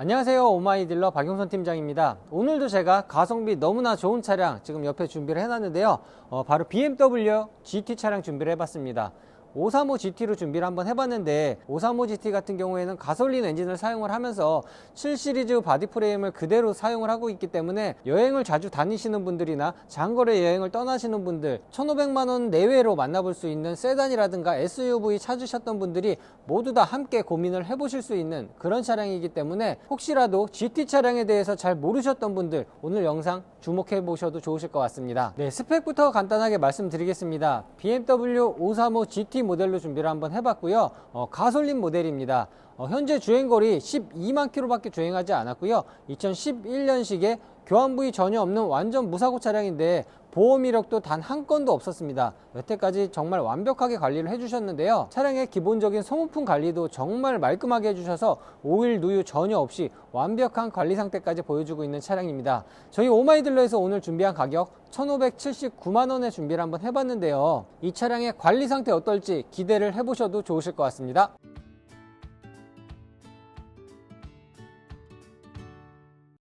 안녕하세요. 오마이딜러 박용선 팀장입니다. 오늘도 제가 가성비 너무나 좋은 차량 지금 옆에 준비를 해놨는데요. 어, 바로 BMW GT 차량 준비를 해봤습니다 535 GT로 준비를 한번 해봤는데 535 GT 같은 경우에는 가솔린 엔진을 사용을 하면서 7 시리즈 바디 프레임을 그대로 사용을 하고 있기 때문에 여행을 자주 다니시는 분들이나 장거리 여행을 떠나시는 분들 1,500만 원 내외로 만나볼 수 있는 세단이라든가 SUV 찾으셨던 분들이 모두 다 함께 고민을 해보실 수 있는 그런 차량이기 때문에 혹시라도 GT 차량에 대해서 잘 모르셨던 분들 오늘 영상 주목해 보셔도 좋으실 것 같습니다. 네, 스펙부터 간단하게 말씀드리겠습니다. BMW 535 GT 모델로 준비를 한번 해봤고요. 어, 가솔린 모델입니다. 어, 현재 주행거리 12만 킬로밖에 주행하지 않았고요. 2011년식에 교환 부위 전혀 없는 완전 무사고 차량인데 보험 이력도 단 한 건도 없었습니다. 여태까지 정말 완벽하게 관리를 해주셨는데요. 차량의 기본적인 소모품 관리도 정말 말끔하게 해주셔서 오일 누유 전혀 없이 완벽한 관리 상태까지 보여주고 있는 차량입니다. 저희 오마이딜러에서 오늘 준비한 가격 1,579만 원에 준비를 한번 해봤는데요. 이 차량의 관리 상태 어떨지 기대를 해보셔도 좋으실 것 같습니다.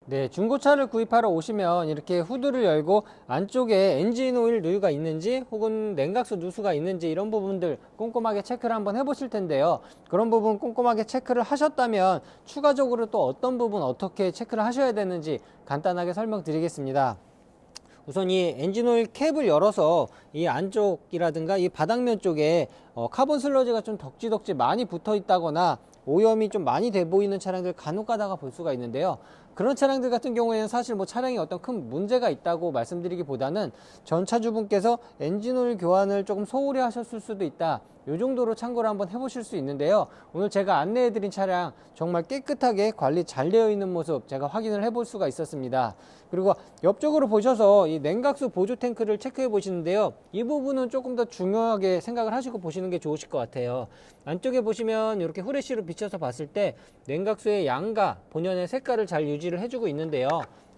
네, 중고차를 구입하러 오시면 이렇게 후드를 열고 안쪽에 엔진 오일 누유가 있는지 혹은 냉각수 누수가 있는지 이런 부분들 꼼꼼하게 체크를 한번 해보실 텐데요. 그런 부분 꼼꼼하게 체크를 하셨다면 추가적으로 또 어떤 부분 어떻게 체크를 하셔야 되는지 간단하게 설명드리겠습니다. 우선 이 엔진오일 캡을 열어서 이 안쪽이라든가 이 바닥면 쪽에 어, 카본 슬러지가 좀 덕지덕지 많이 붙어 있다거나 오염이 좀 많이 돼 보이는 차량들 간혹 가다가 볼 수가 있는데요. 그런 차량들 같은 경우에는 사실 뭐 차량에 어떤 큰 문제가 있다고 말씀드리기보다는 전 차주분께서 엔진오일 교환을 조금 소홀히 하셨을 수도 있다. 이 정도로 참고를 한번 해보실 수 있는데요. 오늘 제가 안내해드린 차량 정말 깨끗하게 관리 잘 되어 있는 모습 제가 확인을 해볼 수가 있었습니다. 그리고 옆쪽으로 보셔서 이 냉각수 보조 탱크를 체크해 보시는데요. 이 부분은 조금 더 중요하게 생각을 하시고 보시는 게 좋으실 것 같아요. 안쪽에 보시면 이렇게 후레쉬로 비춰서 봤을 때 냉각수의 양과 본연의 색깔을 잘 유지 를 해주고 있는데요.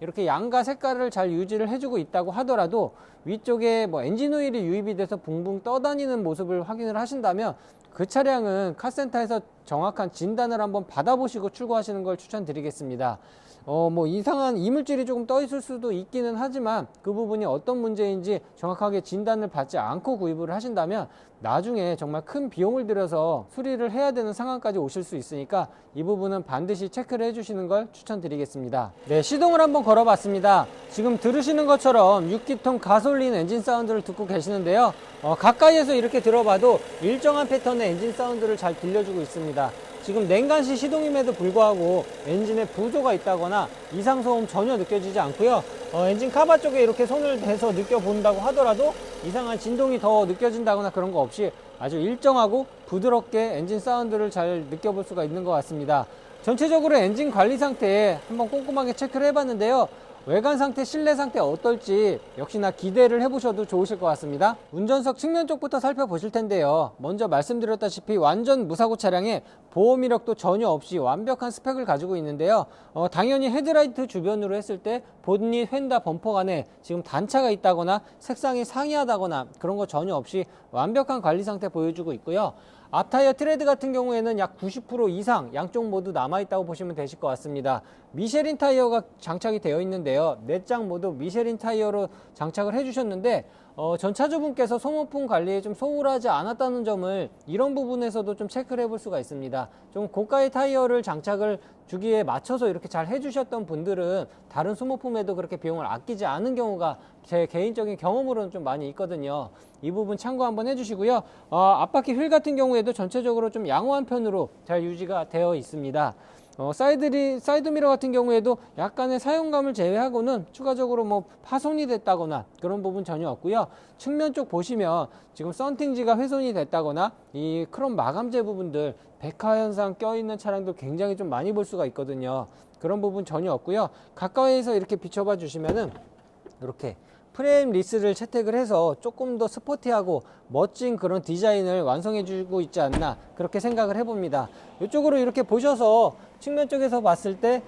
이렇게 양과 색깔을 잘 유지를 해주고 있다고 하더라도 위쪽에 뭐 엔진 오일이 유입이 돼서 붕붕 떠다니는 모습을 확인을 하신다면 그 차량은 카센터에서 정확한 진단을 한번 받아보시고 출고하시는 걸 추천드리겠습니다. 어, 뭐 이상한 이물질이 조금 떠 있을 수도 있기는 하지만 그 부분이 어떤 문제인지 정확하게 진단을 받지 않고 구입을 하신다면 나중에 정말 큰 비용을 들여서 수리를 해야 되는 상황까지 오실 수 있으니까 이 부분은 반드시 체크를 해주시는 걸 추천드리겠습니다. 네, 시동을 한번 걸어봤습니다. 지금 들으시는 것처럼 6기통 가솔 린 엔진 사운드를 듣고 계시는데요. 어, 가까이에서 이렇게 들어봐도 일정한 패턴의 엔진 사운드를 잘 들려주고 있습니다. 지금 냉간시 시동임에도 불구하고 엔진에 부조가 있다거나 이상 소음 전혀 느껴지지 않고요. 어, 엔진 카바 쪽에 이렇게 손을 대서 느껴본다고 하더라도 이상한 진동이 더 느껴진다거나 그런 거 없이 아주 일정하고 부드럽게 엔진 사운드를 잘 느껴볼 수가 있는 것 같습니다. 전체적으로 엔진 관리 상태 한번 꼼꼼하게 체크를 해봤는데요. 외관 상태, 실내 상태 어떨지 역시나 기대를 해보셔도 좋으실 것 같습니다. 운전석 측면 쪽부터 살펴보실 텐데요. 먼저 말씀드렸다시피 완전 무사고 차량에 보험 이력도 전혀 없이 완벽한 스펙을 가지고 있는데요. 어, 당연히 헤드라이트 주변으로 했을 때 본닛, 휀다, 범퍼 간에 지금 단차가 있다거나 색상이 상이하다거나 그런 거 전혀 없이 완벽한 관리 상태 보여주고 있고요. 앞타이어 트레드 같은 경우에는 약 90% 이상 양쪽 모두 남아있다고 보시면 되실 것 같습니다. 미쉐린 타이어가 장착이 되어 있는데요. 네 장 모두 미쉐린 타이어로 장착을 해주셨는데 어, 전 차주분께서 소모품 관리에 좀 소홀하지 않았다는 점을 이런 부분에서도 좀 체크를 해볼 수가 있습니다. 좀 고가의 타이어를 장착을 주기에 맞춰서 이렇게 잘 해주셨던 분들은 다른 소모품에도 그렇게 비용을 아끼지 않은 경우가 제 개인적인 경험으로는 좀 많이 있거든요. 이 부분 참고 한번 해주시고요. 어, 앞바퀴 휠 같은 경우에도 전체적으로 좀 양호한 편으로 잘 유지가 되어 있습니다. 어, 사이드리, 사이드미러 같은 경우에도 약간의 사용감을 제외하고는 추가적으로 뭐 파손이 됐다거나 그런 부분 전혀 없고요. 측면 쪽 보시면 지금 썬팅지가 훼손이 됐다거나 이 크롬 마감재 부분들 백화 현상 껴있는 차량도 굉장히 좀 많이 볼 수가 있거든요. 그런 부분 전혀 없고요. 가까이에서 이렇게 비춰봐 주시면은 이렇게 프레임 리스를 채택을 해서 조금 더 스포티하고 멋진 그런 디자인을 완성해 주고 있지 않나 그렇게 생각을 해봅니다. 이쪽으로 이렇게 보셔서 측면 쪽에서 봤을 때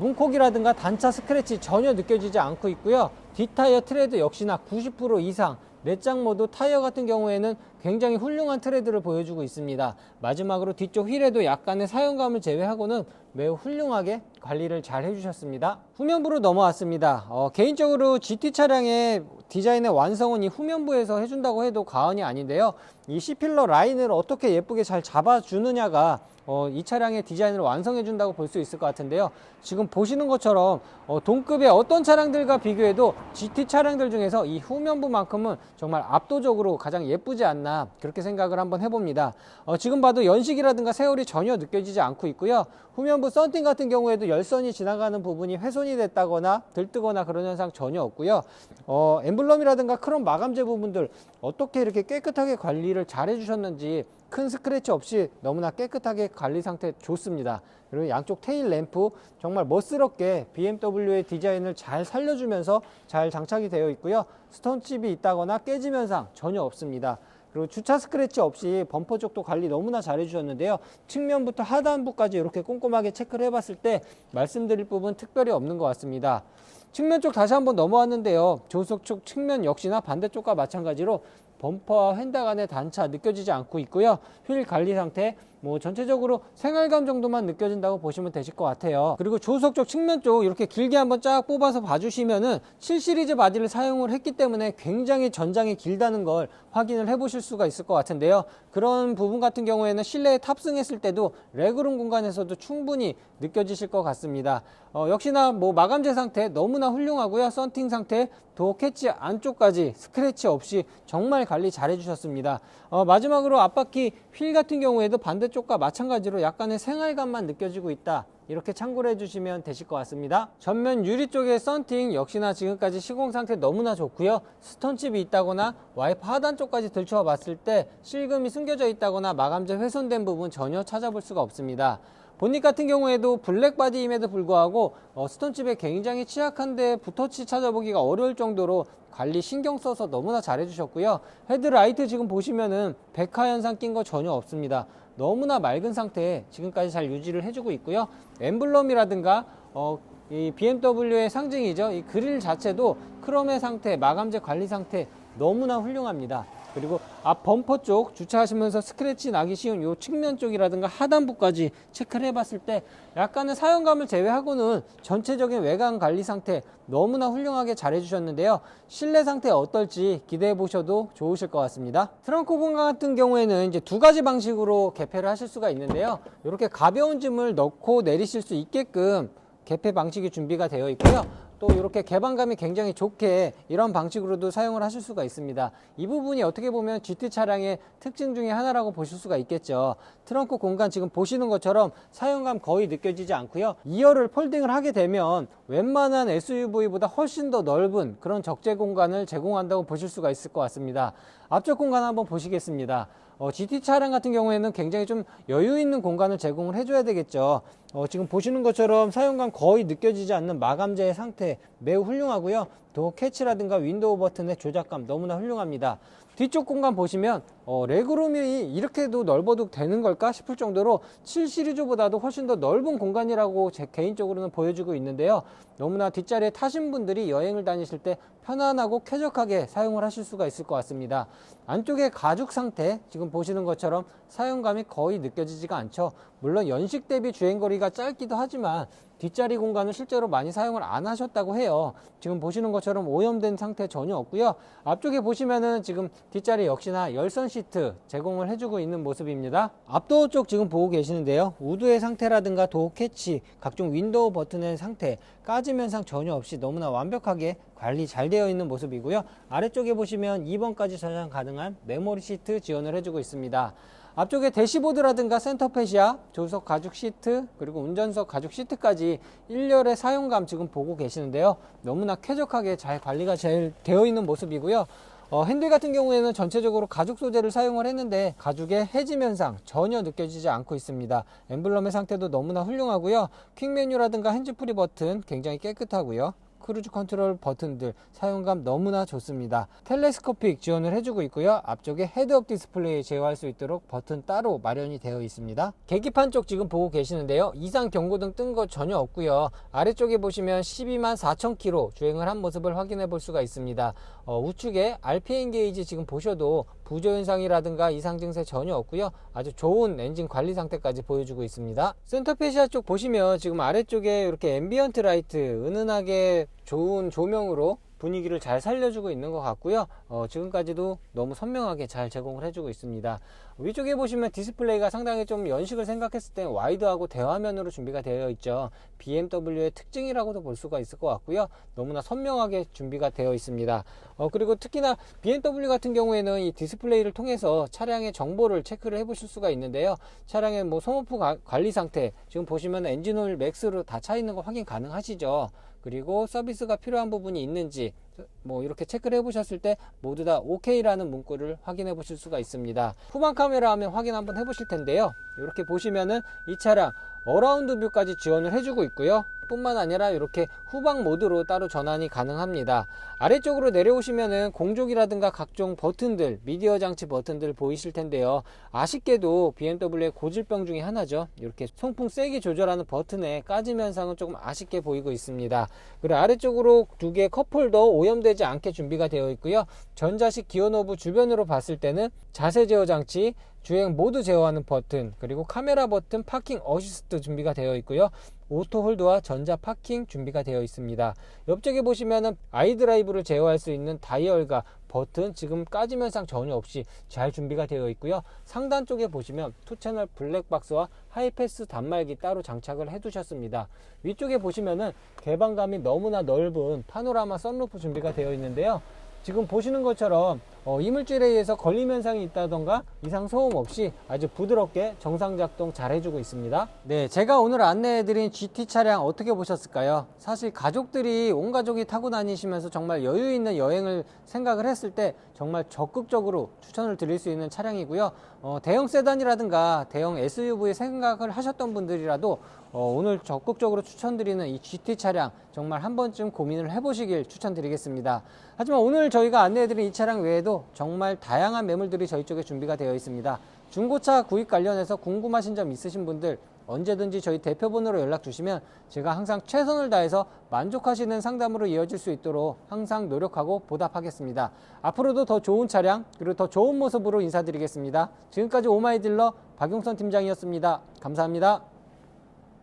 문콕이라든가 단차 스크래치 전혀 느껴지지 않고 있고요. 뒷타이어 트레드 역시나 90% 이상 네장 모두 타이어 같은 경우에는 굉장히 훌륭한 트레드를 보여주고 있습니다. 마지막으로 뒤쪽 휠에도 약간의 사용감을 제외하고는 매우 훌륭하게 관리를 잘 해주셨습니다. 후면부로 넘어왔습니다. 어, 개인적으로 GT 차량의 디자인의 완성은 이 후면부에서 해준다고 해도 과언이 아닌데요. 이 C필러 라인을 어떻게 예쁘게 잘 잡아주느냐가 어, 이 차량의 디자인을 완성해 준다고 볼 수 있을 것 같은데요. 지금 보시는 것처럼 어, 동급의 어떤 차량들과 비교해도 GT 차량들 중에서 이 후면부만큼은 정말 압도적으로 가장 예쁘지 않나 그렇게 생각을 한번 해봅니다. 어, 지금 봐도 연식이라든가 세월이 전혀 느껴지지 않고 있고요. 후면부 썬팅 같은 경우에도 열선이 지나가는 부분이 훼손이 됐다거나 들뜨거나 그런 현상 전혀 없고요. 어, 엠블럼이라든가 크롬 마감재 부분들 어떻게 이렇게 깨끗하게 관리를 잘 해주셨는지 큰 스크래치 없이 너무나 깨끗하게 관리 상태 좋습니다. 그리고 양쪽 테일 램프 정말 멋스럽게 BMW의 디자인을 잘 살려주면서 잘 장착이 되어 있고요. 스톤칩이 있다거나 깨짐 현상 전혀 없습니다. 그리고 주차 스크래치 없이 범퍼 쪽도 관리 너무나 잘 해주셨는데요. 측면부터 하단부까지 이렇게 꼼꼼하게 체크를 해봤을 때 말씀드릴 부분 특별히 없는 것 같습니다. 측면 쪽 다시 한번 넘어왔는데요. 조수석 쪽 측면 역시나 반대쪽과 마찬가지로 범퍼와 휀다 간의 단차 느껴지지 않고 있고요. 휠 관리 상태 뭐 전체적으로 생활감 정도만 느껴진다고 보시면 되실 것 같아요. 그리고 조수석 쪽 측면 쪽 이렇게 길게 한번 쫙 뽑아서 봐주시면은 7 시리즈 바디를 사용을 했기 때문에 굉장히 전장이 길다는 걸 확인을 해보실 수가 있을 것 같은데요. 그런 부분 같은 경우에는 실내에 탑승했을 때도 레그룸 공간에서도 충분히 느껴지실 것 같습니다. 어, 역시나 뭐 마감재 상태 너무나 훌륭하고요. 썬팅 상태, 도어 캐치 안쪽까지 스크래치 없이 정말 관리 잘 해주셨습니다. 어, 마지막으로 앞바퀴 휠 같은 경우에도 반대쪽 과 마찬가지로 약간의 생활감만 느껴지고 있다. 이렇게 참고를 해주시면 되실 것 같습니다. 전면 유리 쪽의 썬팅 역시나 지금까지 시공 상태 너무나 좋고요. 스톤칩이 있다거나 와이프 하단 쪽까지 들춰 봤을 때 실금이 숨겨져 있다거나 마감재 훼손된 부분 전혀 찾아볼 수가 없습니다. 본닛 같은 경우에도 블랙 바디임에도 불구하고 어, 스톤칩에 굉장히 취약한데 붓터치 찾아보기가 어려울 정도로 관리 신경 써서 너무나 잘 해주셨고요. 헤드라이트 지금 보시면은 백화 현상 낀 거 전혀 없습니다. 너무나 맑은 상태에 지금까지 잘 유지를 해주고 있고요. 엠블럼이라든가 어, 이 BMW의 상징이죠. 이 그릴 자체도 크롬의 상태, 마감재 관리 상태 너무나 훌륭합니다. 그리고 앞 범퍼 쪽 주차하시면서 스크래치 나기 쉬운 요 측면 쪽이라든가 하단부까지 체크를 해봤을 때 약간의 사용감을 제외하고는 전체적인 외관 관리 상태 너무나 훌륭하게 잘 해주셨는데요. 실내 상태 어떨지 기대해 보셔도 좋으실 것 같습니다. 트렁크 공간 같은 경우에는 이제 두 가지 방식으로 개폐를 하실 수가 있는데요. 이렇게 가벼운 짐을 넣고 내리실 수 있게끔 개폐 방식이 준비가 되어 있고요. 또 이렇게 개방감이 굉장히 좋게 이런 방식으로도 사용을 하실 수가 있습니다. 이 부분이 어떻게 보면 GT 차량의 특징 중에 하나라고 보실 수가 있겠죠. 트렁크 공간 지금 보시는 것처럼 사용감 거의 느껴지지 않고요. 2열을 폴딩을 하게 되면 웬만한 SUV보다 훨씬 더 넓은 그런 적재 공간을 제공한다고 보실 수가 있을 것 같습니다. 앞쪽 공간 한번 보시겠습니다. 어, GT 차량 같은 경우에는 굉장히 좀 여유 있는 공간을 제공을 해줘야 되겠죠. 어, 지금 보시는 것처럼 사용감 거의 느껴지지 않는 마감재의 상태 매우 훌륭하고요. 도어 캐치라든가 윈도우 버튼의 조작감 너무나 훌륭합니다. 뒤쪽 공간 보시면 어, 레그룸이 이렇게도 넓어도 되는 걸까 싶을 정도로 7 시리즈보다도 훨씬 더 넓은 공간이라고 제 개인적으로는 보여주고 있는데요. 너무나 뒷자리에 타신 분들이 여행을 다니실 때 편안하고 쾌적하게 사용을 하실 수가 있을 것 같습니다. 안쪽의 가죽 상태 지금 보시는 것처럼 사용감이 거의 느껴지지가 않죠. 물론 연식 대비 주행거리가 짧기도 하지만 뒷자리 공간을 실제로 많이 사용을 안 하셨다고 해요. 지금 보시는 것처럼 오염된 상태 전혀 없고요. 앞쪽에 보시면은 지금 뒷자리 역시나 열선 시트 제공을 해주고 있는 모습입니다. 앞도어 쪽 지금 보고 계시는데요. 우드의 상태라든가 도어 캐치, 각종 윈도우 버튼의 상태, 까짐 현상 전혀 없이 너무나 완벽하게 관리 잘 되어 있는 모습이고요. 아래쪽에 보시면 2번까지 저장 가능한 메모리 시트 지원을 해주고 있습니다. 앞쪽에 대시보드라든가 센터페시아, 조수석 가죽 시트, 그리고 운전석 가죽 시트까지 1열의 사용감 지금 보고 계시는데요. 너무나 쾌적하게 잘 관리가 잘 되어 있는 모습이고요. 어, 핸들 같은 경우에는 전체적으로 가죽 소재를 사용을 했는데 가죽의 해짐 현상 전혀 느껴지지 않고 있습니다. 엠블럼의 상태도 너무나 훌륭하고요. 퀵 메뉴라든가 핸즈프리 버튼 굉장히 깨끗하고요. 크루즈 컨트롤 버튼들 사용감 너무나 좋습니다. 텔레스코픽 지원을 해주고 있고요. 앞쪽에 헤드업 디스플레이 제어할 수 있도록 버튼 따로 마련이 되어 있습니다. 계기판 쪽 지금 보고 계시는데요. 이상 경고등 뜬 거 전혀 없고요. 아래쪽에 보시면 12만 4천 킬로 주행을 한 모습을 확인해 볼 수가 있습니다. 어, 우측에 RPM 게이지 지금 보셔도 부조 현상이라든가 이상 증세 전혀 없고요. 아주 좋은 엔진 관리 상태까지 보여주고 있습니다. 센터페시아 쪽 보시면 지금 아래쪽에 이렇게 앰비언트 라이트 은은하게 좋은 조명으로 분위기를 잘 살려주고 있는 것 같고요. 어, 지금까지도 너무 선명하게 잘 제공을 해주고 있습니다. 위쪽에 보시면 디스플레이가 상당히 좀 연식을 생각했을 때 와이드하고 대화면으로 준비가 되어 있죠. BMW의 특징이라고도 볼 수가 있을 것 같고요. 너무나 선명하게 준비가 되어 있습니다. 어, 그리고 특히나 BMW 같은 경우에는 이 디스플레이를 통해서 차량의 정보를 체크를 해 보실 수가 있는데요. 차량의 뭐 소모품 가- 관리 상태, 지금 보시면 엔진오일 맥스로 다 차 있는 거 확인 가능하시죠. 그리고 서비스가 필요한 부분이 있는지 뭐 이렇게 체크를 해보셨을 때 모두 다 OK라는 문구를 확인해 보실 수가 있습니다. 후방 카메라 하면 확인 한번 해보실 텐데요. 이렇게 보시면은 이 차량 어라운드 뷰까지 지원을 해주고 있고요. 뿐만 아니라 이렇게 후방 모드로 따로 전환이 가능합니다. 아래쪽으로 내려오시면은 공족이라든가 각종 버튼들, 미디어 장치 버튼들 보이실 텐데요. 아쉽게도 BMW의 고질병 중에 하나죠. 이렇게 송풍 세게 조절하는 버튼의 까짐 현상은 조금 아쉽게 보이고 있습니다. 그리고 아래쪽으로 두 개의 컵홀더 오염되지 않게 준비가 되어 있고요. 전자식 기어 노브 주변으로 봤을 때는 자세 제어 장치, 주행 모드 제어하는 버튼, 그리고 카메라 버튼, 파킹 어시스트 준비가 되어 있고요. 오토 홀드와 전자 파킹 준비가 되어 있습니다. 옆쪽에 보시면은 아이드라이브를 제어할 수 있는 다이얼과 버튼 지금 까짐 현상 전혀 없이 잘 준비가 되어 있고요. 상단 쪽에 보시면 투채널 블랙박스와 하이패스 단말기 따로 장착을 해 두셨습니다. 위쪽에 보시면은 개방감이 너무나 넓은 파노라마 썬루프 준비가 되어 있는데요. 지금 보시는 것처럼 어, 이물질에 의해서 걸림 현상이 있다던가 이상 소음 없이 아주 부드럽게 정상 작동 잘 해주고 있습니다. 네, 제가 오늘 안내해드린 GT 차량 어떻게 보셨을까요? 사실 가족들이 온 가족이 타고 다니시면서 정말 여유 있는 여행을 생각을 했을 때 정말 적극적으로 추천을 드릴 수 있는 차량이고요. 어, 대형 세단이라든가 대형 SUV 생각을 하셨던 분들이라도 어, 오늘 적극적으로 추천드리는 이 GT 차량 정말 한 번쯤 고민을 해보시길 추천드리겠습니다. 하지만 오늘 저희가 안내해드린 이 차량 정말 다양한 매물들이 저희 쪽에 준비가 되어 있습니다. 중고차 구입 관련해서 궁금하신 점 있으신 분들 언제든지 저희 대표번호로 연락 주시면 제가 항상 최선을 다해서 만족하시는 상담으로 이어질 수 있도록 항상 노력하고 보답하겠습니다. 앞으로도 더 좋은 차량 그리고 더 좋은 모습으로 인사드리겠습니다. 지금까지 오마이딜러 박용선 팀장이었습니다. 감사합니다.